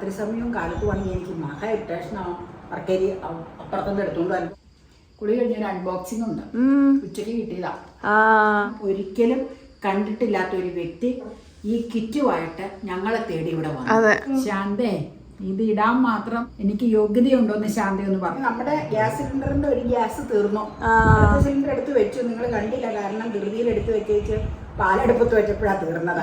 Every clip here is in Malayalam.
രാത്രി സമയവും കാലത്ത് വേണമെങ്കിൽ എനിക്ക് മഹ ഇറിറ്റേഷനാവും വർക്കേരി അപ്പുറത്തുനിന്ന് എടുത്തുകൊണ്ട് വരും കുളി കഴിഞ്ഞൊരു അൺബോക്സിംഗ് ഉണ്ട്. ഉച്ചയ്ക്ക് കിട്ടിയതാ. ഒരിക്കലും കണ്ടിട്ടില്ലാത്ത ഒരു വ്യക്തി ഈ കിറ്റുമായിട്ട് ഞങ്ങളെ തേടി ഇവിടെ വന്നു. ശാന്തേ ഇത് ഇടാൻ മാത്രം എനിക്ക് യോഗ്യതയുണ്ടോ എന്ന് ശാന്തി ഒന്ന് പറഞ്ഞു നമ്മുടെ ഗ്യാസ് സിലിണ്ടറിന്റെ ഒരു ഗ്യാസ് തീർന്നു. സിലിണ്ടർ എടുത്ത് വെച്ചു. നിങ്ങൾ കണ്ടില്ല കാരണം ധൃതിയിൽ എടുത്ത് വെച്ച് പാലെടുപ്പത്ത് വെച്ചപ്പോഴാണ് തീർന്നത്.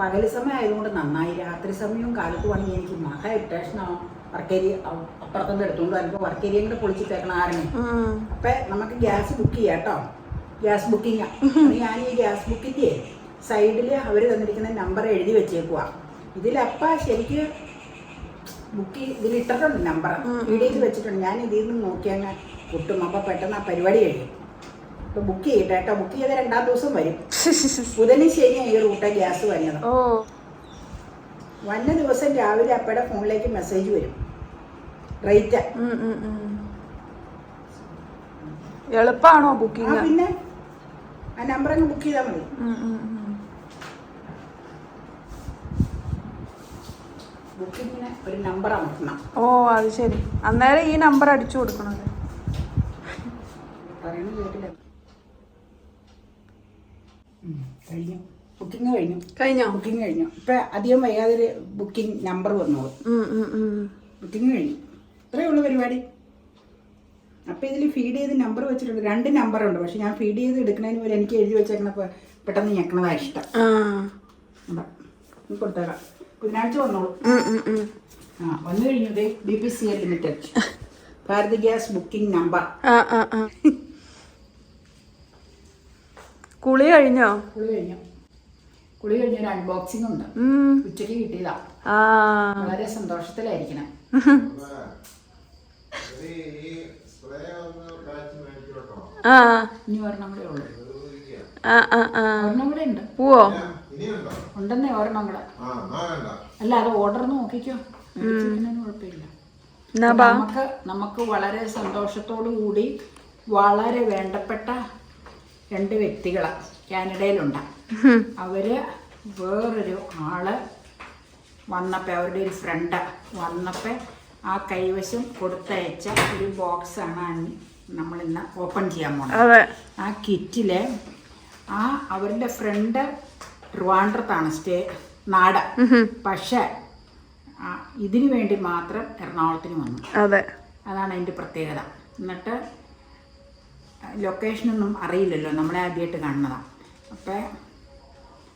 പകൽ സമയം ആയതുകൊണ്ട് നന്നായി. രാത്രി സമയവും കാലത്ത് വേണമെങ്കിൽ എനിക്ക് മഹ ഇറിറ്റേഷനാവും വർക്കേരി അപ്പുറത്തുനിന്ന് എടുത്തുകൊണ്ട് വരുമ്പോൾ വർക്കേരിയും കൂടെ പൊളിച്ചിട്ടേക്കണം ആരും. അപ്പൊ നമുക്ക് ഗ്യാസ് ബുക്ക് ചെയ്യാം കേട്ടോ ഗ്യാസ് ബുക്കിംഗ് ഞാൻ ഈ ഗ്യാസ് ബുക്കിന്റെ സൈഡിൽ അവർ തന്നിരിക്കുന്ന നമ്പർ എഴുതി വെച്ചേക്കുവാ. ഇതിലപ്പ ശരിക്ക് ബുക്ക് ഇതിൽ ഇട്ടിട്ടുണ്ട് നമ്പർ വീഡിയോയിൽ വെച്ചിട്ടുണ്ട്. ഞാൻ ഇതിൽ നിന്ന് നോക്കിയങ്ങ് കിട്ടും അപ്പൊ പെട്ടെന്ന് ആ പരിപാടി കഴിയും. അപ്പൊ ബുക്ക് ചെയ്യട്ടെ കേട്ടോ. ബുക്ക് ചെയ്ത രണ്ടാം ദിവസം വരും. ബുധനും ശനിയാണ് ഈ റൂട്ടെ ഗ്യാസ് വരുന്നത് വന്ന ദിവസം രാവിലെ അപ്പയുടെ ഫോണിലേക്ക് മെസ്സേജ് വരും. റേറ്റ് എളുപ്പമാണോ ബുക്കിംഗ് പിന്നെ ആ നമ്പർ അങ്ങ് ബുക്ക് ചെയ്താൽ മതി. ബുക്കിങ്ങിന് ഒരു നമ്പർ അമർത്തണം. ഓ അത് ശരി. അന്നേരം ഈ നമ്പർ അടിച്ചു കൊടുക്കണത് പറയണത് കേട്ടില്ല. കഴിഞ്ഞു. ബുക്കിംഗ് കഴിഞ്ഞു. കഴിഞ്ഞോ? ബുക്കിംഗ് കഴിഞ്ഞു. ഇപ്പൊ അധികം വൈകാതെ ഒരു ബുക്കിംഗ് നമ്പർ വന്നോളൂ. ബുക്കിംഗ് കഴിഞ്ഞു. ഇത്രയേ ഉള്ളൂ പരിപാടി. അപ്പൊ ഇതിൽ ഫീഡ് ചെയ്ത് നമ്പർ വെച്ചിട്ടുണ്ട്. രണ്ട് നമ്പർ ഉണ്ട്. പക്ഷെ ഞാൻ ഫീഡ് ചെയ്ത് എടുക്കുന്നതിന് പോലെ എനിക്ക് എഴുതി വെച്ചേക്കണപ്പോ പെട്ടെന്ന് ഞെക്കണതാ ഇഷ്ടം. കൊടുത്തേക്കാം. ബുധനാഴ്ച വന്നോളൂ. ആ വന്നു കഴിഞ്ഞത് B P C L limited. Bharat gas booking number. കുളി കഴിഞ്ഞോ? കുളി കഴിഞ്ഞു. കുളി കഴിഞ്ഞ ഒരു അൺബോക്സിംഗ് ഉണ്ട്. ഉച്ചയ്ക്ക് കിട്ടിയതാ. വളരെ സന്തോഷത്തിലായിരിക്കണം. ഇനി ഒരെണ്ണം കൂടെ ഉള്ളു. ഒരെണ്ണം കൂടെ ഉണ്ട്. പോവോ? ഉണ്ടെന്നേ കൂടെ അല്ല അത് ഓർഡർ നോക്കിക്കോ. കുഴപ്പമില്ല. നമുക്ക് നമുക്ക് വളരെ സന്തോഷത്തോടു കൂടി വളരെ വേണ്ടപ്പെട്ട രണ്ട് വ്യക്തികൾ കാനഡയിലുണ്ട്. അവർ വേറൊരു ആൾ വന്നപ്പോൾ അവരുടെ ഒരു ഫ്രണ്ട് വന്നപ്പോൾ ആ കൈവശം കൊടുത്തയച്ച ഒരു ബോക്സാണ് നമ്മൾ ഇന്ന് ഓപ്പൺ ചെയ്യാൻ പോകുന്നത് ആ കിറ്റിൽ ആ അവരുടെ ഫ്രണ്ട് ട്രിവാൻഡ്രത്താണ് സ്റ്റേ നാട്. പക്ഷെ ഇതിനു വേണ്ടി മാത്രം എറണാകുളത്തിന് വന്നു. അതെ. അതാണ് അതിന്റെ പ്രത്യേകത. എന്നിട്ട് ലൊക്കേഷനൊന്നും അറിയില്ലല്ലോ. നമ്മളെ ആദ്യമായിട്ട് കാണുന്നതാണ് അപ്പോൾ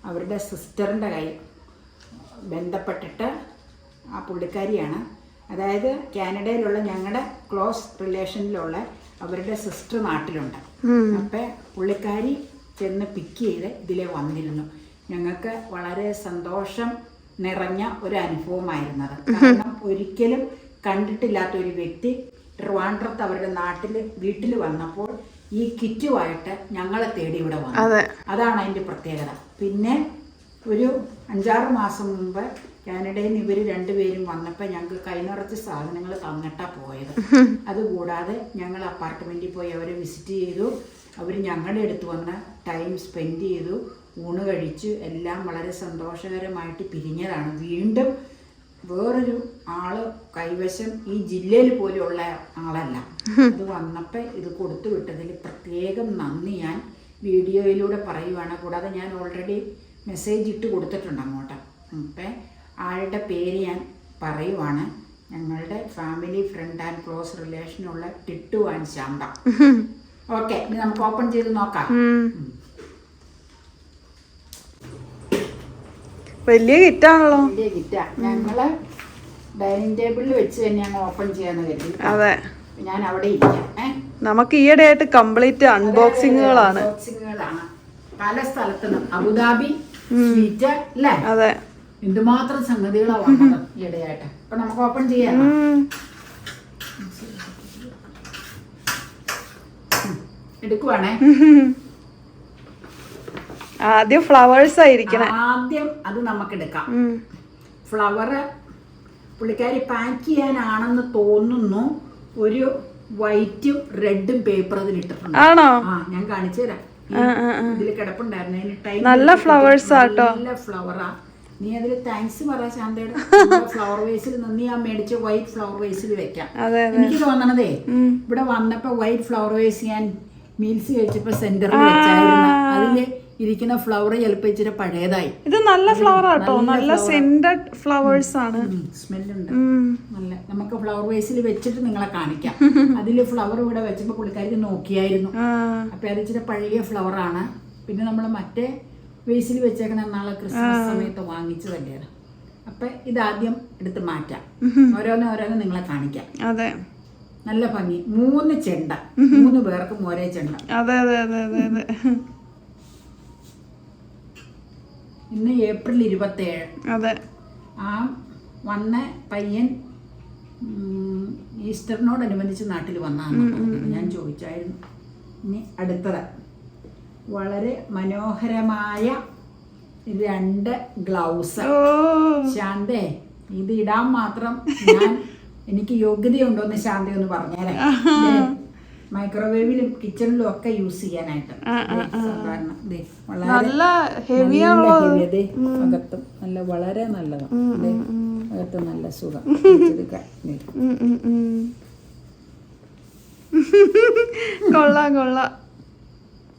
അവരുടെ സിസ്റ്ററിന്റെ കൈ ബന്ധപ്പെട്ടിട്ട് ആ പുള്ളിക്കാരിയാണ്. അതായത് കാനഡയിലുള്ള ഞങ്ങളുടെ ക്ലോസ് റിലേഷനിലുള്ള അവരുടെ സിസ്റ്റർ നാട്ടിലുണ്ട്. അപ്പം പുള്ളിക്കാരി ചെന്ന് പിക്ക് ചെയ്ത് ഇതിലെ വന്നിരുന്നു. ഞങ്ങൾക്ക് വളരെ സന്തോഷം നിറഞ്ഞ ഒരു അനുഭവമായിരുന്നത്. കാരണം ഒരിക്കലും കണ്ടിട്ടില്ലാത്ത ഒരു വ്യക്തി ട്രിവാൻഡ്രത്ത് അവരുടെ നാട്ടിൽ വീട്ടിൽ വന്നപ്പോൾ ഈ കിറ്റുമായിട്ട് ഞങ്ങളെ തേടി ഇവിടെ വന്നു. അതാണ് അതിന്റെ പ്രത്യേകത. പിന്നെ ഒരു അഞ്ചാറ് മാസം മുമ്പ് കാനഡയിൽ നിന്ന് ഇവർ രണ്ടുപേരും വന്നപ്പോൾ ഞങ്ങൾക്ക് കൈനിറച്ച് സാധനങ്ങൾ തന്നിട്ടാണ് പോയത്. അതുകൂടാതെ ഞങ്ങൾ അപ്പാർട്ട്മെന്റിൽ പോയി അവരെ വിസിറ്റ് ചെയ്തു. അവർ ഞങ്ങളുടെ അടുത്ത് വന്ന് ടൈം സ്പെൻഡ് ചെയ്തു. ഊണ് കഴിച്ച് എല്ലാം വളരെ സന്തോഷകരമായിട്ട് പിരിഞ്ഞതാണ്. വീണ്ടും വേറൊരു ആൾ കൈവശം ഈ ജില്ലയിൽ പോലെയുള്ള ആളല്ല. അത് വന്നപ്പോൾ ഇത് കൊടുത്തു വിട്ടതിൽ പ്രത്യേകം നന്ദി ഞാൻ വീഡിയോയിലൂടെ പറയുവാണ്. കൂടാതെ ഞാൻ ഓൾറെഡി മെസ്സേജ് ഇട്ട് കൊടുത്തിട്ടുണ്ട് അങ്ങോട്ട്. അപ്പം ആളുടെ പേര് ഞാൻ പറയുവാണ്. ഞങ്ങളുടെ ഫാമിലി ഫ്രണ്ട് ആൻഡ് ക്ലോസ് റിലേഷനുള്ള ടിട്ടു ആൻഡ് ശാന്ത. ഓക്കെ നമുക്ക് ഓപ്പൺ ചെയ്ത് നോക്കാം. വലിയ കിറ്റാണല്ലോ. വലിയ കിറ്റാ. ഞങ്ങൾ ഡൈനിങ് ടേബിളിൽ വെച്ച് തന്നെയാണ് ഓപ്പൺ ചെയ്യാന്ന് കരുതി. അതെ. ഞാൻ അവിടെ ഇരിക്കാം. നമുക്ക് ഈയിടെ ആയിട്ട് കംപ്ലീറ്റ് അൺബോക്സിങ്ങുകളാണ്. പല സ്ഥലത്തു നിന്നും അബുദാബി സ്വീറ്റ് അല്ലേ? അതെ. എന്തുമാത്രം സംഗതികളാണ് വന്നത് ഈയിടെയായിട്ട്. അപ്പൊ നമുക്ക് ഓപ്പൺ ചെയ്യാം. എടുക്കുവാണേ? ആദ്യം ഫ്ലവേഴ്സ് ആയിരിക്കണം. ആദ്യം അത് നമുക്ക് എടുക്കാം ഫ്ലവർ പുള്ളിക്കാരി പാക്ക് ചെയ്യാനാണെന്ന് തോന്നുന്നു. ഒരു വൈറ്റും റെഡും പേപ്പർ അതിൽ ഇട്ടിട്ടുണ്ട്. ആണോ? ആ ഞാൻ കാണിച്ചു തരാം. ഇതിൽ. ഇതിൽ കിടപ്പുണ്ടായിരുന്നു. അതിന് ടൈം നല്ല ഫ്ലവേഴ്സ് ആട്ടോ. നല്ല ഫ്ലവറാ നീ അതിൽ താങ്ക്സ് പറ ശാന്തയുടെ ഫ്ലവർ വേസിൽ നിന്ന് ഞാൻ മേടിച്ച വൈറ്റ് ഫ്ലവർ വേസിൽ വെക്കാം. എനിക്ക് തോന്നണതേ ഇവിടെ വന്നപ്പോ വൈറ്റ് ഫ്ലവർ വേസ് ഞാൻ മീൽസ് കഴിച്ചപ്പോ സെന്ററിൽ വെച്ചായിരുന്നു. അതിൽ ഇരിക്കുന്ന ഫ്ലവർ ചിലപ്പോ ഇച്ചിരി പഴയതായി. ഇത് നല്ല ഫ്ലവർ ആട്ടോ. നല്ല സെന്റഡ് ഫ്ലവേഴ്സ് ആണ്. സ്മെല്ലുണ്ട്. നല്ല നമുക്ക് ഫ്ലവർ വേസിൽ വെച്ചിട്ട് നിങ്ങളെ കാണിക്കാം. അതിൽ ഫ്ലവർ ഇവിടെ വെച്ചപ്പോൾ പുള്ളിക്കാരി നോക്കിയായിരുന്നു. അപ്പൊ അത് ഇച്ചിരി പഴയ ഫ്ലവർ ആണ്. പിന്നെ നമ്മൾ മറ്റേ വേസിൽ വെച്ചേക്കണ നാളെ ക്രിസ്മസ് സമയത്ത് വാങ്ങിച്ചതല്ലേ. അപ്പൊ ഇതാദ്യം എടുത്ത് മാറ്റാം. ഓരോന്ന് ഓരോന്ന് നിങ്ങളെ കാണിക്കാം. അതെ. നല്ല ഭംഗി. മൂന്ന് ചെണ്ട. മൂന്ന് പേർക്കും ഒരേ ചെണ്ട. അതെ അതെ അതെ അതെ അതെ. ഇന്ന് ഏപ്രിൽ ഇരുപത്തേഴ്. അതെ. ആ വന്ന പയ്യൻ ഈസ്റ്ററിനോടനുബന്ധിച്ച് നാട്ടിൽ വന്നാന്ന് ഞാൻ ചോദിച്ചായിരുന്നു ഇനി അടുത്തത്. വളരെ മനോഹരമായ രണ്ട് ഗ്ലൗസ്. ശാന്തേ ഇത് ഇടാൻ മാത്രം ഞാൻ എനിക്ക് യോഗ്യതയുണ്ടോ എന്ന് ശാന്തി ഒന്ന് പറഞ്ഞേരെ. മൈക്രോവേവിലും കിച്ചണിലും ഒക്കെ യൂസ് ചെയ്യാനായിട്ട്. സാധാരണ. നല്ല അകത്തും നല്ല വളരെ നല്ലതാണ് അകത്ത് നല്ല സുഖം. കൊള്ളാം കൊള്ളാം.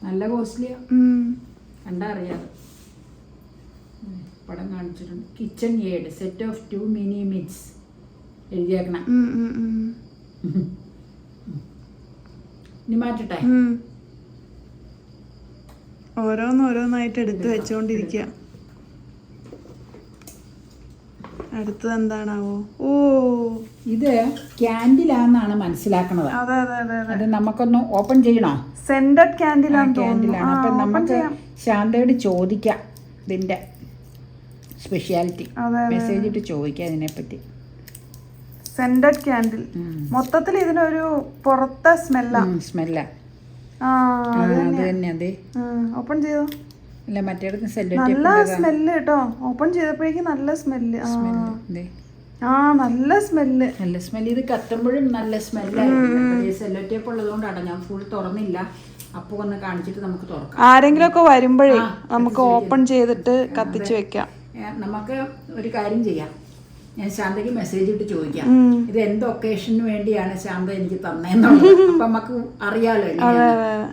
നല്ല കോസ്റ്റ്ലിയാ ഉം. കണ്ടാ അറിയാതെ. പടം കാണിച്ചിട്ടുണ്ട്. Kitchen aid set of two mini mitts എഴുതിയേക്കണ. ഇനി മാറ്റട്ടെ ഉം. ഓരോന്ന് ഓരോന്നായിട്ട് എടുത്ത് വെച്ചോണ്ടിരിക്കുക അടുത്തത് എന്താണാവോ? ഓ. ഇത് ക്യാൻഡിലാന്നാണ് മനസ്സിലാക്കണത്. അതെ അതെ അതെ അതെ. നമുക്കൊന്ന് ഓപ്പൺ ചെയ്യണോ? സെന്റഡ് ക്യാൻഡിലാണ് ക്യാൻഡിലാണ് അപ്പൊ നമുക്ക് ശാന്തയോട് ചോദിക്കാം ഇതിന്റെ സ്പെഷ്യാലിറ്റി മെസ്സേജ് ഇട്ട് ചോദിക്കാം ഇതിനെപ്പറ്റി. സെന്റഡ് ക്യാൻഡിൽ മൊത്തത്തിൽ ഇതിനൊരു പുറത്തെ സ്മെല്ല സ്മെല്ല അത് തന്നെ അതെ ഓപ്പൺ ചെയ്തോ? അല്ല മറ്റേടത്ത് നല്ല സ്മെല്ല് കേട്ടോ. ഓപ്പൺ ചെയ്തപ്പോഴേക്കും നല്ല സ്മെല്ല് ആ. നല്ല സ്മെല്ല് നല്ല സ്മെല്ല് ഇത് കത്തുമ്പോഴും നല്ല സ്മെല്ലായിരുന്നു സെല്ലോ ടേപ്പ് ഉള്ളതുകൊണ്ടാണ് ഞാൻ ഫുൾ തുറന്നില്ല. അപ്പോൾ ഒന്ന് കാണിച്ചിട്ട് നമുക്ക് തുറക്കാം. ആരെങ്കിലും ഒക്കെ വരുമ്പോഴേ നമുക്ക് ഓപ്പൺ ചെയ്തിട്ട് കത്തിച്ച് വെക്കാം. നമുക്ക് ഒരു കാര്യം ചെയ്യാം. ഞാൻ ശാന്തയ്ക്ക് മെസ്സേജ് ഇട്ട് ചോദിക്കാം. ഇത് എന്ത് ഒക്കേഷന് വേണ്ടിയാണ് ശാന്ത എനിക്ക് തന്നേന്നുള്ളത്? അപ്പൊ നമുക്ക് അറിയാലോ.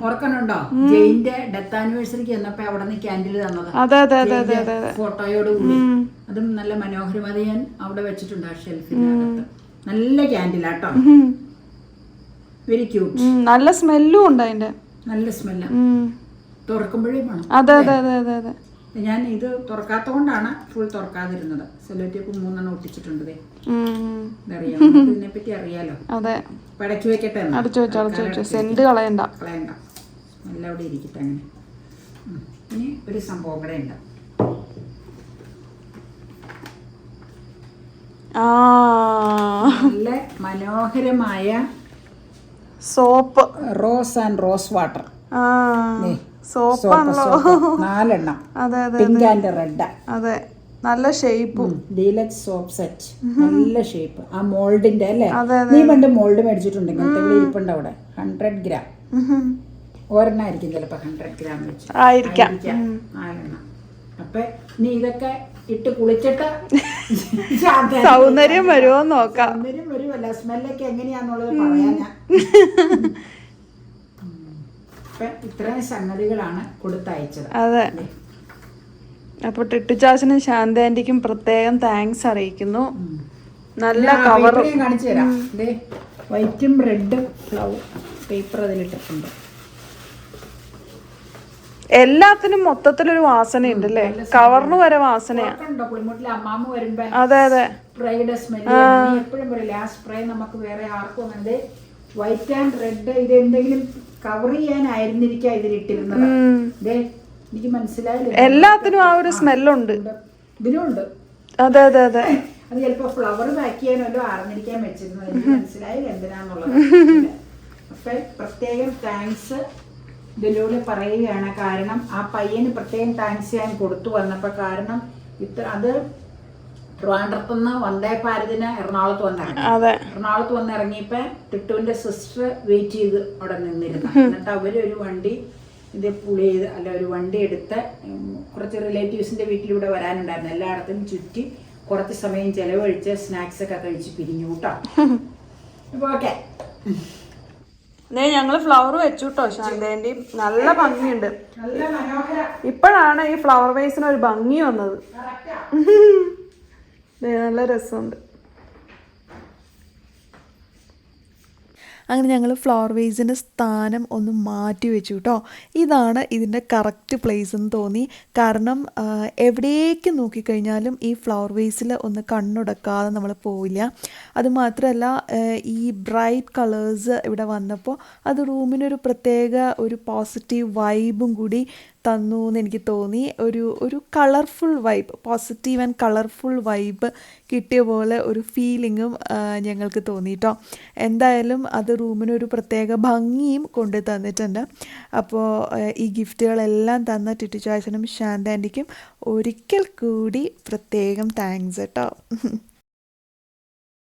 ഓർക്കണുണ്ടോ? ജയിന്റെ ഡെത്ത് ആനിവേഴ്സറിക്ക് ചെന്നപ്പോ അവിടെ നിന്ന് ക്യാൻഡിൽ തന്നത്. ഫോട്ടോയോട് കൂടി അതും നല്ല മനോഹരം. ഞാൻ അവിടെ വെച്ചിട്ടുണ്ട് ആ ഷെൽഫിനകത്ത് നല്ല ക്യാൻഡിലാട്ടോ വെരി ക്യൂട്ട് നല്ല സ്മെല്ലും ഉണ്ട് അതിന്റെ. നല്ല സ്മെല്ലാണ് തുറക്കുമ്പോഴേ വേണം അതെ അതെ അതെ അതെ അതെ. ഞാൻ ഇത് തുറക്കാത്തതുകൊണ്ടാണ് ഫുൾ തുറക്കാതിരുന്നത് സെലോറ്റേപ്പ് മൂന്നെണ്ണം ഒട്ടിച്ചിട്ടുണ്ട് ദേ. പറ്റി അറിയാലോ? അതെ. പടച്ചു വെക്കട്ടെ. അടച്ചു വെച്ചു അടച്ചു വെച്ചു. സെന്റ് കളയണ്ട. കളയണ്ട. നല്ല അവിടെ ഇരിക്കട്ടെ അങ്ങനെ. ഇനി ഒരു സംഭവം കൂടെ ഉണ്ട്. നല്ല മനോഹരമായ soap. Rose and rose water. ആ. സോപ്പാണല്ലോ. സോപ്പ് നാലെണ്ണം. അതെ അതെ പിങ്ക് ആൻഡ് റെഡ് അതെ. നല്ല ഷേപ്പും. ഡീലക്സ് സോപ്പ് സെറ്റ് നല്ല ഷേപ്പ്. ആ മോൾഡിന്റെ അല്ലേ? നീ പണ്ട് മോൾഡ് മേടിച്ചിട്ടുണ്ട് ഇങ്ങനത്തെ ഇരിപ്പുണ്ട് അവിടെ. ഹൺഡ്രഡ് ഗ്രാം ഒരെണ്ണായിരിക്കും ചിലപ്പോ ഹൺഡ്രഡ് ഗ്രാം വെച്ച്. ആയിരിക്കാം. നാലെണ്ണം. അപ്പൊ നീ ഇതൊക്കെ ഇട്ട് കുളിച്ചിട്ട് സൗന്ദര്യം വരുമോ നോക്കാം. സൗന്ദര്യം വരുമല്ല സ്മെല്ലൊക്കെ എങ്ങനെയാന്നുള്ളത് പറയാ ഞാൻ. അപ്പൊ ഇത്രയും സംഗതികളാണ് കൊടുത്തയച്ചത്. അതെ. അപ്പൊ ടിട്ടുചാച്ചനും ശാന്ത ആന്റിക്കും പ്രത്യേകം താങ്ക്സ് അറിയിക്കുന്നു. നല്ല കവർ കാണിച്ചു തരാം. വൈറ്റും റെഡും ഫ്ലവർ പേപ്പർ അതിലിട്ടിട്ടുണ്ട്. എല്ലാത്തിനും മൊത്തത്തിലൊരു ഉണ്ട് അല്ലേ? കവറിന് വരെ വാസനയാണ് അതെ അതെ. എപ്പോഴും പറയില്ല ആ സ്പ്രേ നമുക്ക് വേറെ ആർക്കും അങ്ങനെ വൈറ്റ് ആൻഡ് റെഡ് ഇത് എന്തെങ്കിലും കവർ ചെയ്യാനായിരുന്നിരിക്കാം ഇതിലിട്ടിരുന്നത്. ദേ എനിക്ക് മനസ്സിലായില്ല? എല്ലാത്തിനും ആ ഒരു സ്മെല്ലുണ്ട്. ഇതിലും ഉണ്ട്. അതെ അതെ അതെ. അത് ചിലപ്പോ ഫ്ലവർ പാക്ക് ചെയ്യാനല്ലോ അറിഞ്ഞിരിക്കാൻ വെച്ചിരുന്നത്. എനിക്ക് മനസ്സിലായില്ല എന്തിനാന്നുള്ളത്. അപ്പൊ പ്രത്യേകം താങ്ക്സ് ഇതിലൂടെ പറയുകയാണ്. കാരണം ആ പയ്യന് പ്രത്യേകം താങ്ക്സ് ഞാൻ കൊടുത്തു വന്നപ്പോ കാരണം ഇത്ര അത് ട്രിവാൻഡ്രത്തുനിന്ന് വന്ദേ ഭാരതിന് എറണാകുളത്ത് വന്നിറങ്ങി. അതെ. എറണാകുളത്ത് വന്നിറങ്ങിയപ്പോ ടിട്ടുവിന്റെ സിസ്റ്റർ വെയിറ്റ് ചെയ്ത് അവിടെ നിന്നിരുന്നു. എന്നിട്ട് അവർ ഒരു വണ്ടി ഇത് പുളി ചെയ്ത് അല്ല ഒരു വണ്ടി എടുത്ത് കുറച്ച് റിലേറ്റീവ്സിന്റെ വീട്ടിലൂടെ വരാനുണ്ടായിരുന്നു. എല്ലായിടത്തും ചുറ്റി കുറച്ച് സമയം ചെലവഴിച്ച് സ്നാക്സ് ഒക്കെ കഴിച്ച് പിരിഞ്ഞു കേട്ടോ അപ്പൊ ഓക്കെ ദേ ഞങ്ങൾ ഫ്ലവർ വെച്ചു കേട്ടോ ശാന്തേന്റെയും. നല്ല ഭംഗിയുണ്ട്. ഇപ്പോഴാണ് ഈ ഫ്ലവർ വേസിന് ഒരു ഭംഗി വന്നത്. നല്ല രസമുണ്ട്. അങ്ങനെ ഞങ്ങൾ ഫ്ലവർ വേസിന്റെ സ്ഥാനം ഒന്ന് മാറ്റി വെച്ചു കേട്ടോ ഇതാണ് ഇതിന്റെ കറക്റ്റ് പ്ലേസ് എന്ന് തോന്നി. കാരണം എവിടേക്ക് നോക്കിക്കഴിഞ്ഞാലും ഈ ഫ്ലവർ വേസിൽ ഒന്ന് കണ്ണുടക്കാതെ നമ്മൾ പോവില്ല. അതുമാത്രമല്ല ഈ ബ്രൈറ്റ് കളേഴ്സ് ഇവിടെ വന്നപ്പോൾ അത് റൂമിനൊരു പ്രത്യേക ഒരു പോസിറ്റീവ് വൈബും കൂടി തന്നു എന്ന് എനിക്ക് തോന്നി. ഒരു ഒരു colourful vibe positive and colourful vibe കിട്ടിയ പോലെ ഒരു ഫീലിങ്ങും ഞങ്ങൾക്ക് തോന്നി കേട്ടോ എന്തായാലും അത് റൂമിനൊരു പ്രത്യേക ഭംഗിയും കൊണ്ട് തന്നിട്ടുണ്ട്. അപ്പോൾ ഈ ഗിഫ്റ്റുകളെല്ലാം തന്ന ടിറ്റു ശാന്താന്റിക്കും ഒരിക്കൽ കൂടി പ്രത്യേകം താങ്ക്സ് കേട്ടോ